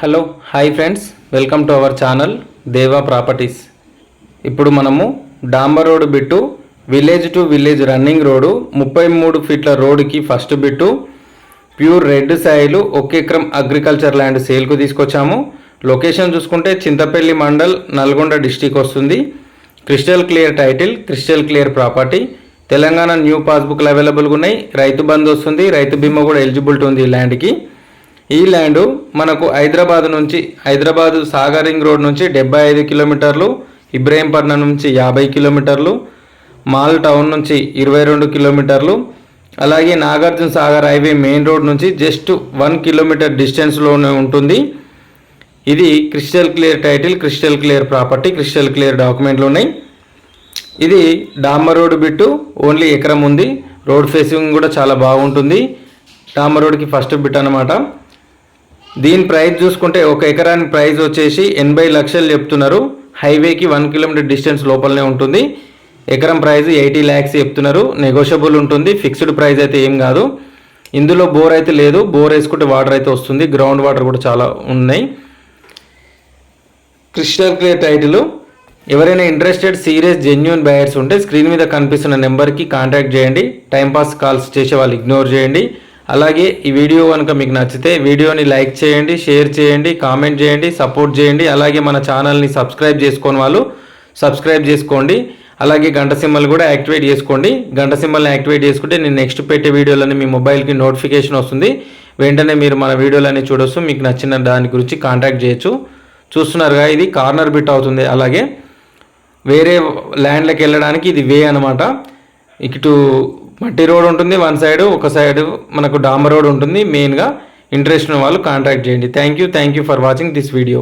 Hello hi friends welcome to our channel Deva properties ఇప్పుడు మనము డాంబర్ road bit village to village running road ముప్పై మూడు ఫీట్ల రోడ్డుకి first bit pure red Sailu ఒక ఎకరం అగ్రికల్చర్ ల్యాండ్ సేల్కు తీసుకొచ్చాము. లొకేషన్ చూసుకుంటే చింతపల్లి మండల్ నల్గొండ డిస్టిక్ వస్తుంది. Crystal clear title crystal clear property Telangana new పాస్బుక్లు అవైలబుల్గా ఉన్నాయి. రైతు బంధు వస్తుంది. రైతు బీమా కూడా ఎలిజిబిలిటీ ఉంది ఈ ల్యాండ్కి ఈ ల్యాండ్ మనకు హైదరాబాద్ నుంచి హైదరాబాద్ సాగరింగ్ రోడ్ నుంచి డెబ్బై ఐదు కిలోమీటర్లు ఇబ్రహీంపట్నం నుంచి యాభై కిలోమీటర్లు మాల్ టౌన్ నుంచి ఇరవై రెండు కిలోమీటర్లు అలాగే Nagarjuna Sagar highway main road నుంచి జస్ట్ వన్ కిలోమీటర్ డిస్టెన్స్లోనే ఉంటుంది. ఇది crystal clear title crystal clear property crystal clear డాక్యుమెంట్లు ఉన్నాయి. ఇది డాంబర్ రోడ్ బిట్టు ఓన్లీ ఎకరం ఉంది. రోడ్ ఫేసింగ్ కూడా చాలా బాగుంటుంది. డాంబర్ రోడ్కి ఫస్ట్ బిట్ అనమాట దీని ప్రైస్ చూసుకుంటే ఒక ఎకరానికి ప్రైస్ వచ్చేసి ఎనభై లక్షలు చెప్తున్నారు. హైవేకి వన్ కిలోమీటర్ డిస్టెన్స్ లోపలనే ఉంటుంది. ఎకరం ప్రైస్ ఎయిటీ ల్యాక్స్ చెప్తున్నారు. నెగోషియబుల్ ఉంటుంది. ఫిక్స్డ్ ప్రైస్ అయితే ఏం కాదు. ఇందులో బోర్ అయితే లేదు. బోర్ వేసుకుంటే వాటర్ అయితే వస్తుంది. గ్రౌండ్ వాటర్ కూడా చాలా ఉన్నాయి. Crystal clear title. ఎవరైనా ఇంట్రెస్టెడ్ సీరియస్ జెన్యున్ బయర్స్ ఉంటే స్క్రీన్ మీద కనిపిస్తున్న నెంబర్కి కాంటాక్ట్ చేయండి. టైంపాస్ కాల్స్ చేసే వాళ్ళు ఇగ్నోర్ చేయండి. అలాగే ఈ వీడియో కనుక మీకు నచ్చితే వీడియోని లైక్ చేయండి షేర్ చేయండి కామెంట్ చేయండి సపోర్ట్ చేయండి. అలాగే మన ఛానల్ని సబ్స్క్రైబ్ చేసుకొని వాళ్ళు సబ్స్క్రైబ్ చేసుకోండి. అలాగే గంట సింబల్ కూడా యాక్టివేట్ చేసుకోండి. గంట సింబల్ని యాక్టివేట్ చేసుకుంటే నేను నెక్స్ట్ పెట్టే వీడియోలని మీ మొబైల్కి నోటిఫికేషన్ వస్తుంది. వెంటనే మీరు మన వీడియోలన్నీ చూడొచ్చు. మీకు నచ్చిన దాని గురించి కాంటాక్ట్ చేయొచ్చు. చూస్తున్నారుగా ఇది కార్నర్ బిట్ అవుతుంది. అలాగే వేరే ల్యాండ్లకు వెళ్ళడానికి ఇది వే అనమాట ఇటు మట్టి రోడ్ ఉంటుంది వన్ సైడ్ ఒక సైడ్ మనకు డాంబర్ రోడ్ ఉంటుంది. మెయిన్గా ఇంట్రెస్ట్ ఉన్న వాళ్ళు కాంటాక్ట్ చేయండి. Thank you thank you for watching this video